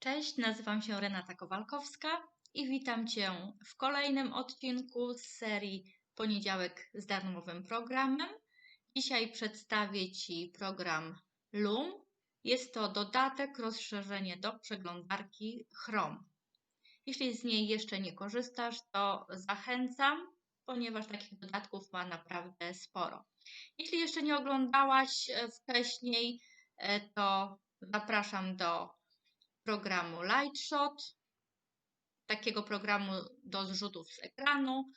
Cześć, nazywam się Renata Kowalkowska i witam Cię w kolejnym odcinku z serii Poniedziałek z darmowym programem. Dzisiaj przedstawię Ci program Loom. Jest to dodatek, rozszerzenie do przeglądarki Chrome. Jeśli z niej jeszcze nie korzystasz, to zachęcam, ponieważ takich dodatków ma naprawdę sporo. Jeśli jeszcze nie oglądałaś e, wcześniej, e, to zapraszam do programu Lightshot, takiego programu do zrzutów z ekranu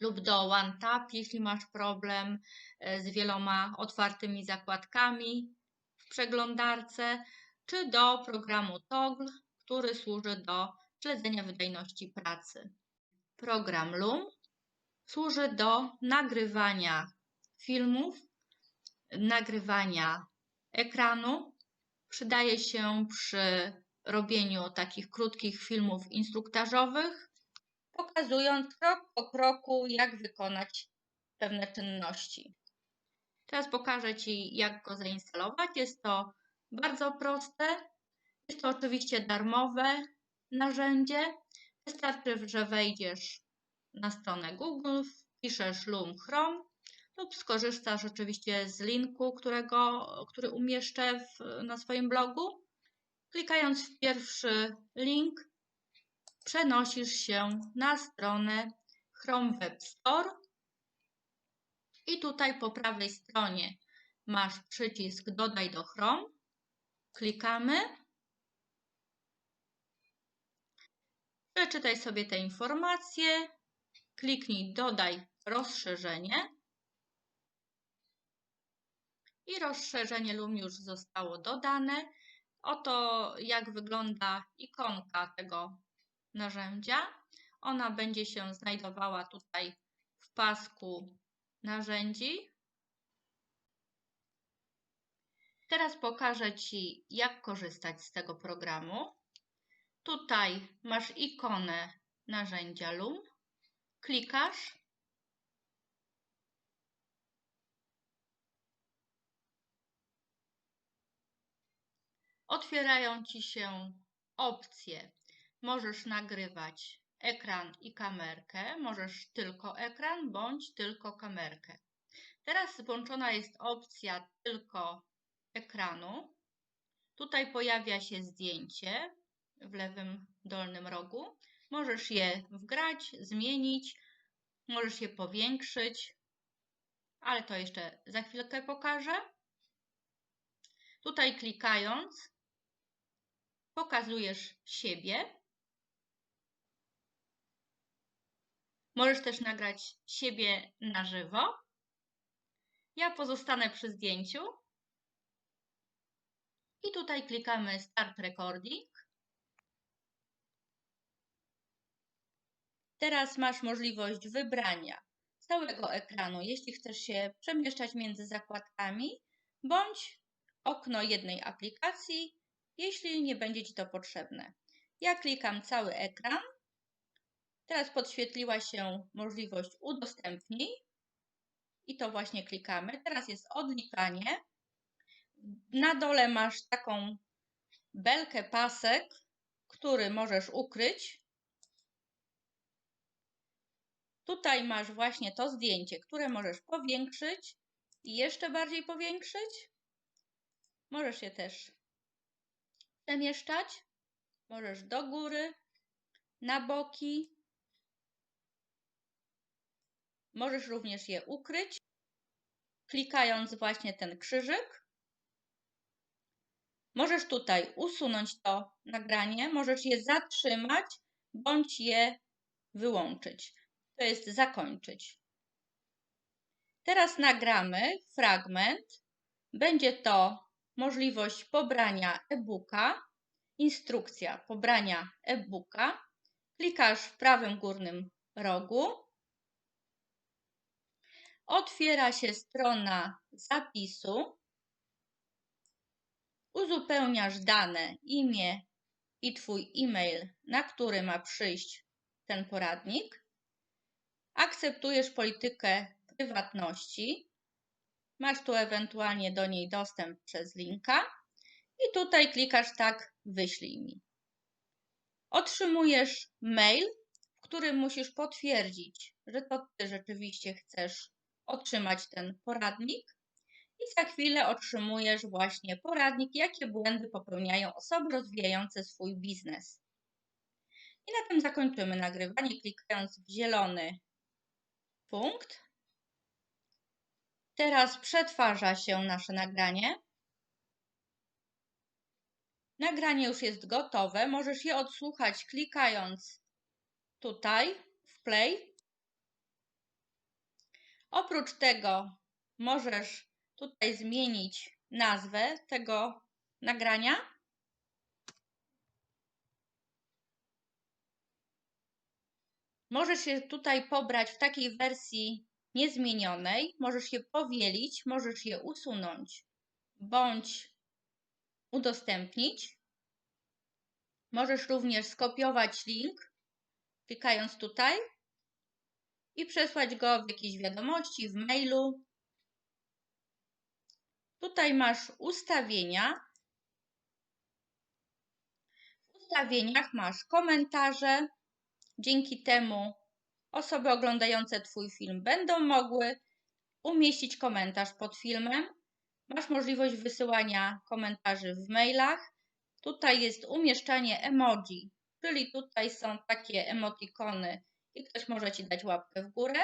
lub do OneTap, jeśli masz problem e, z wieloma otwartymi zakładkami w przeglądarce, czy do programu Toggle, który służy do śledzenia wydajności pracy. Program Loom służy do nagrywania filmów, nagrywania ekranu. Przydaje się przy robieniu takich krótkich filmów instruktażowych, pokazując krok po kroku, jak wykonać pewne czynności. Teraz pokażę Ci, jak go zainstalować. Jest to bardzo proste. Jest to oczywiście darmowe narzędzie. Wystarczy, że wejdziesz na stronę Google, wpiszesz Loom Chrome lub skorzystasz oczywiście z linku, którego, który umieszczę w, na swoim blogu. Klikając w pierwszy link, przenosisz się na stronę Chrome Web Store i tutaj po prawej stronie masz przycisk Dodaj do Chrome. Klikamy. Przeczytaj sobie te informacje. Kliknij Dodaj rozszerzenie. I rozszerzenie Lum już zostało dodane. Oto jak wygląda ikonka tego narzędzia. Ona będzie się znajdowała tutaj w pasku narzędzi. Teraz pokażę Ci, jak korzystać z tego programu. Tutaj masz ikonę narzędzia Loom. Klikasz otwierają Ci się opcje. Możesz nagrywać ekran i kamerkę, możesz tylko ekran bądź tylko kamerkę. Teraz włączona jest opcja tylko ekranu. Tutaj pojawia się zdjęcie w lewym dolnym rogu. Możesz je wgrać, zmienić, możesz je powiększyć, ale to jeszcze za chwilkę pokażę. Tutaj klikając pokazujesz siebie. Możesz też nagrać siebie na żywo. Ja pozostanę przy zdjęciu. I tutaj klikamy Start Recording. Teraz masz możliwość wybrania całego ekranu, jeśli chcesz się przemieszczać między zakładkami, bądź okno jednej aplikacji, jeśli nie będzie Ci to potrzebne. Ja klikam cały ekran. Teraz podświetliła się możliwość udostępnij i to właśnie klikamy. Teraz jest odliczanie. Na dole masz taką belkę pasek, który możesz ukryć. Tutaj masz właśnie to zdjęcie, które możesz powiększyć i jeszcze bardziej powiększyć. Możesz je też przemieszczać. Możesz do góry, na boki. Możesz również je ukryć, klikając właśnie ten krzyżyk. Możesz tutaj usunąć to nagranie, możesz je zatrzymać bądź je wyłączyć. To jest zakończyć. Teraz nagramy fragment. Będzie to możliwość pobrania e-booka, instrukcja pobrania e-booka. Klikasz w prawym górnym rogu. Otwiera się strona zapisu. Uzupełniasz dane, imię i Twój e-mail, na który ma przyjść ten poradnik. Akceptujesz politykę prywatności. Masz tu ewentualnie do niej dostęp przez linka i tutaj klikasz tak wyślij mi. otrzymujesz mail, w którym musisz potwierdzić, że to ty rzeczywiście chcesz otrzymać ten poradnik. I za chwilę otrzymujesz właśnie poradnik, jakie błędy popełniają osoby rozwijające swój biznes. I na tym zakończymy nagrywanie, klikając w zielony punkt. Teraz przetwarza się nasze nagranie. Nagranie już jest gotowe. Możesz je odsłuchać klikając tutaj w play. Oprócz tego możesz tutaj zmienić nazwę tego nagrania. Możesz je tutaj pobrać w takiej wersji niezmienionej, możesz je powielić, możesz je usunąć bądź udostępnić. Możesz również skopiować link, klikając tutaj i przesłać go w jakiejś wiadomości, w mailu. Tutaj masz ustawienia. W ustawieniach masz komentarze. Dzięki temu osoby oglądające Twój film będą mogły umieścić komentarz pod filmem. Masz możliwość wysyłania komentarzy w mailach. Tutaj jest umieszczanie emoji, czyli tutaj są takie emotikony i ktoś może Ci dać łapkę w górę.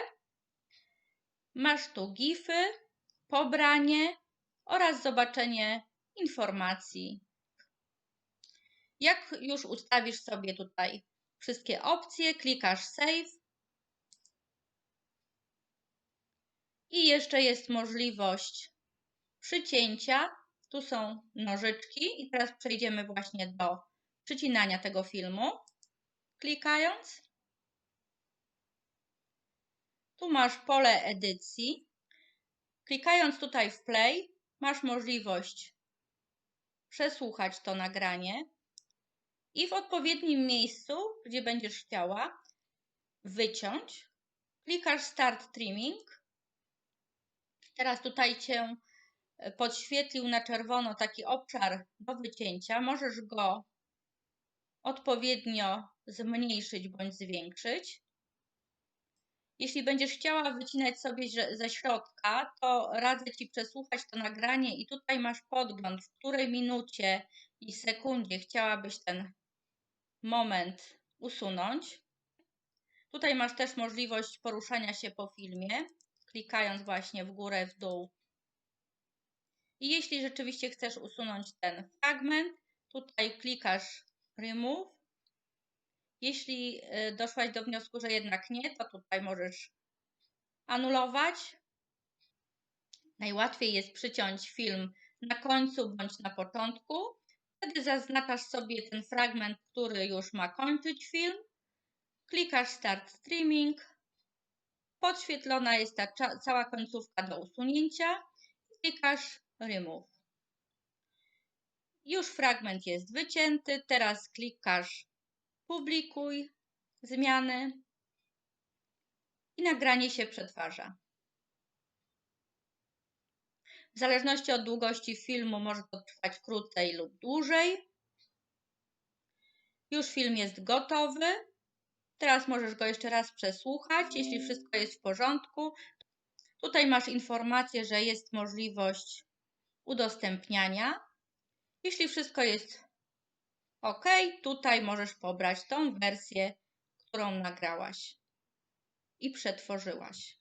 Masz tu gify, pobranie oraz zobaczenie informacji. Jak już ustawisz sobie tutaj wszystkie opcje, klikasz Save i jeszcze jest możliwość przycięcia. Tu są nożyczki i teraz przejdziemy właśnie do przycinania tego filmu. Klikając. Tu masz pole edycji. Klikając tutaj w play masz możliwość przesłuchać to nagranie i w odpowiednim miejscu, gdzie będziesz chciała, wyciąć. Klikasz Start Trimming. Teraz tutaj Cię e, podświetlił na czerwono taki obszar do wycięcia. Możesz go odpowiednio zmniejszyć bądź zwiększyć. Jeśli będziesz chciała wycinać sobie ze środka, to radzę Ci przesłuchać to nagranie i tutaj masz podgląd, w której minucie i sekundzie chciałabyś ten moment usunąć. Tutaj masz też możliwość poruszania się po filmie, klikając właśnie w górę, w dół. I jeśli rzeczywiście chcesz usunąć ten fragment, tutaj klikasz Remove jeśli y, doszłaś do wniosku, że jednak nie, to tutaj możesz anulować. Najłatwiej jest przyciąć film na końcu bądź na początku. Wtedy zaznaczasz sobie ten fragment, który już ma kończyć film. Klikasz Start Streaming. Podświetlona jest ta cała końcówka do usunięcia. Klikasz Remove. Już fragment jest wycięty. Teraz klikasz publikuj zmiany i nagranie się przetwarza. W zależności od długości filmu może to trwać krócej lub dłużej. Już film jest gotowy. Teraz możesz go jeszcze raz przesłuchać, jeśli wszystko jest w porządku. Tutaj masz informację, że jest możliwość udostępniania. Jeśli wszystko jest OK, tutaj możesz pobrać tą wersję, którą nagrałaś i przetworzyłaś.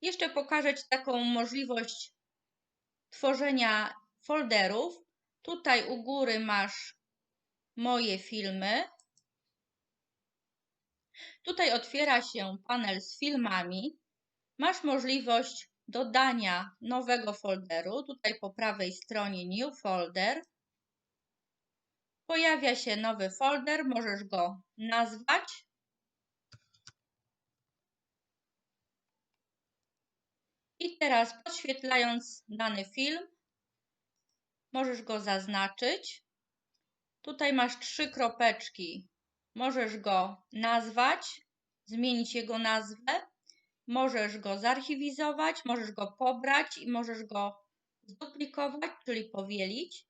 Jeszcze pokażę Ci taką możliwość tworzenia folderów. Tutaj u góry masz moje filmy. Tutaj otwiera się panel z filmami. Masz możliwość dodania nowego folderu. Tutaj po prawej stronie New Folder. Pojawia się nowy folder, możesz go nazwać. I teraz podświetlając dany film, możesz go zaznaczyć. Tutaj masz trzy kropeczki. Możesz go nazwać, zmienić jego nazwę, możesz go zarchiwizować, możesz go pobrać i możesz go zduplikować, czyli powielić.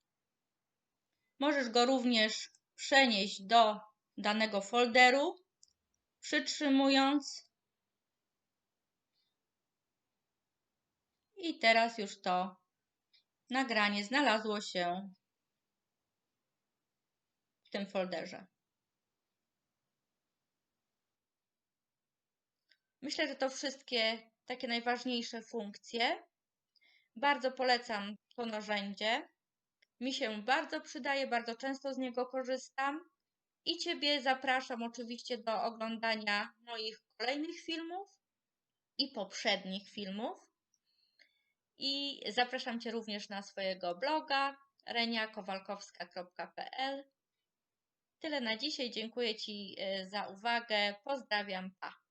Możesz go również przenieść do danego folderu, przytrzymując. I teraz już to nagranie znalazło się w tym folderze. Myślę, że to wszystkie takie najważniejsze funkcje. Bardzo polecam to narzędzie. Mi się bardzo przydaje, bardzo często z niego korzystam. I Ciebie zapraszam oczywiście do oglądania moich kolejnych filmów i poprzednich filmów. I zapraszam Cię również na swojego bloga reniakowalkowska.pl. Tyle na dzisiaj. Dziękuję Ci e, za uwagę. Pozdrawiam. Pa.